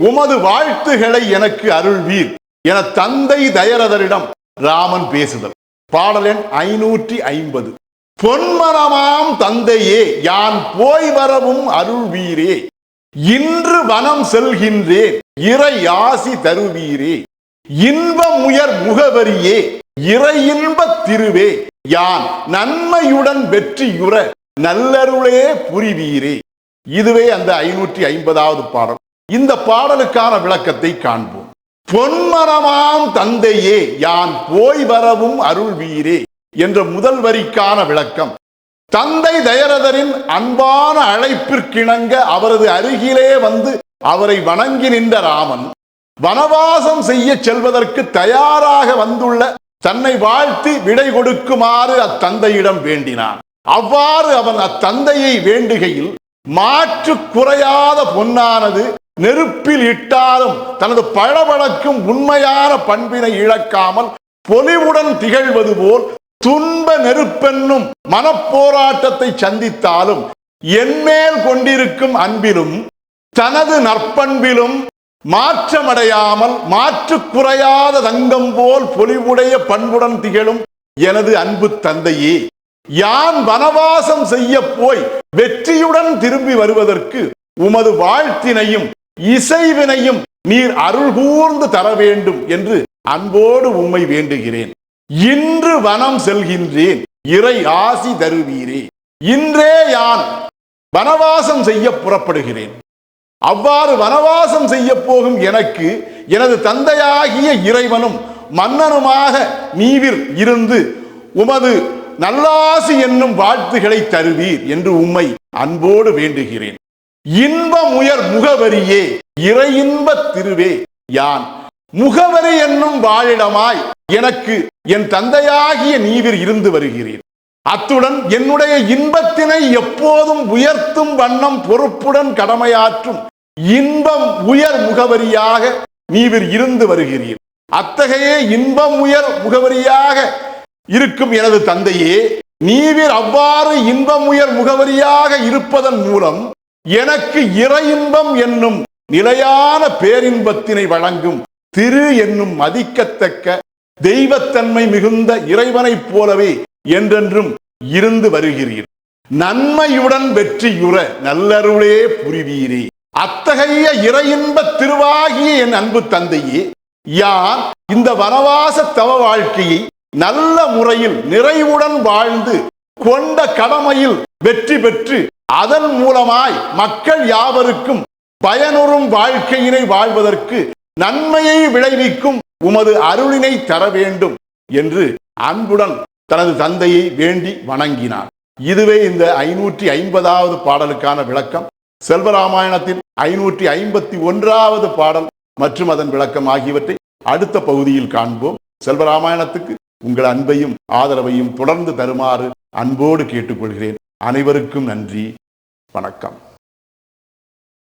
உமது வாழ்த்துகளை எனக்கு அருள்வீர் என தந்தை தயரதரிடம் ராமன் பேசுதல். பாடல் எண் ஐநூற்றி ஐம்பது. பொன்மரமாம் தந்தையே யான் போய் வரவும் அருள்வீரே. இன்று வனம் செல்கின்றேன் இறை ஆசி தருவீரே. இன்பமுயர் முகவரியே இறை இன்பத் திருவே. யான் நன்மையுடன் வெற்றியுற நல்லருளே புரிவீரே. இதுவே அந்த ஐநூற்றி ஐம்பதாவது பாடல். இந்த பாடலுக்கான விளக்கத்தை காண்போம். பொன்மரமாம் தந்தையே யான் போய் வரவும் அருள் வீரே என்ற முதல் வரிக்கான விளக்கம். தந்தை தயரதரின் அன்பான அழைப்பிற்கிணங்க அவரது அருகிலே வந்து அவரை வணங்கி நின்ற ராமன் வனவாசம் செய்ய செல்வதற்கு தயாராக வந்துள்ள தன்னை வாழ்த்தி விடை கொடுக்குமாறு அத்தந்தையிடம் வேண்டினான். அவ்வாறு அவன் அத்தந்தையை வேண்டுகையில் மாற்று குறையாத பொன்னானது நெருப்பில் இட்டாலும் தனது பழவழக்கும் உண்மையான பண்பினை இழக்காமல் பொலிவுடன் திகழ்வது போல் துன்ப நெருப்பென்னும் மனப்போராட்டத்தை சந்தித்தாலும் என்மேல் கொண்டிருக்கும் அன்பிலும் தனது நற்பண்பிலும் மாற்றமடையாமல் மாற்று குறையாத தங்கம் போல் பொலிவுடைய பண்புடன் திகழும் எனது அன்பு தந்தையே யான் வனவாசம் செய்ய போய் வெற்றியுடன் திரும்பி வருவதற்கு உமது வாழ்த்தினையும் இசைவினையும் நீர் அருள் கூர்ந்து தர வேண்டும் என்று அன்போடு உம்மை வேண்டுகிறேன். இன்று வனம் செல்கின்றேன் இறை ஆசி தருவீரே. இன்றே யான் வனவாசம் செய்ய புறப்படுகிறேன். அவ்வாறு வனவாசம் செய்ய போகும் எனக்கு எனது தந்தையாகிய இறைவனும் மன்னனுமாக நீவிர் இருந்து உமது நல்லாசி என்னும் வாழ்த்துகளை தருவீர் என்று உம்மை அன்போடு வேண்டுகிறேன். இன்பம் உயர் முகவரியே இறை திருவே. யான் முகவரி என்னும் வாழிடமாய் எனக்கு என் தந்தையாகிய நீவிர் இருந்து வருகிறேன் அத்துடன் என்னுடைய இன்பத்தினை எப்போதும் உயர்த்தும் வண்ணம் பொறுப்புடன் கடமையாற்றும் இன்பம் உயர் முகவரியாக நீவிர் இருந்து வருகிறீர். அத்தகைய இன்பம் உயர் முகவரியாக இருக்கும் எனது தந்தையே நீவிர் அவ்வாறு இன்பம் உயர் முகவரியாக இருப்பதன் மூலம் எனக்கு இறை இன்பம் என்னும் நிலையான பேரின்பத்தினை வழங்கும் திரு என்னும் மதிக்கத்தக்க தெய்வத்தன்மை மிகுந்த இறைவனைப் போலவே என்றென்றும் இருந்து வருகிறீர். நன்மையுடன் வெற்றியுற நல்லருளே புரிவீரே. அத்தகைய இறையின்ப திருவாகிய என் அன்பு தந்தையே யான் இந்த வனவாச தவ வாழ்க்கையை நல்ல முறையில் நிறைவுடன் வாழ்ந்து கொண்ட கடமையில் வெற்றி பெற்று அதன் மூலமாய் மக்கள் யாவருக்கும் பயனுறும் வாழ்க்கையினை வாழ்வதற்கு நன்மையை விளைவிக்கும் உமது அருளினை தர வேண்டும் என்று அன்புடன் தனது தந்தையை வேண்டி வணங்கினார். இதுவே இந்த ஐநூற்றி ஐம்பதாவது பாடலுக்கான விளக்கம். செல்வராமாயணத்தின் ஐநூற்றி ஐம்பத்தி ஒன்றாவது பாடல் மற்றும் அதன் விளக்கம் ஆகியவற்றை அடுத்த பகுதியில் காண்போம். செல்வராமாயணத்துக்கு உங்கள் அன்பையும் ஆதரவையும் தொடர்ந்து தருமாறு அன்போடு கேட்டுக்கொள்கிறேன். அனைவருக்கும் நன்றி. வணக்கம்.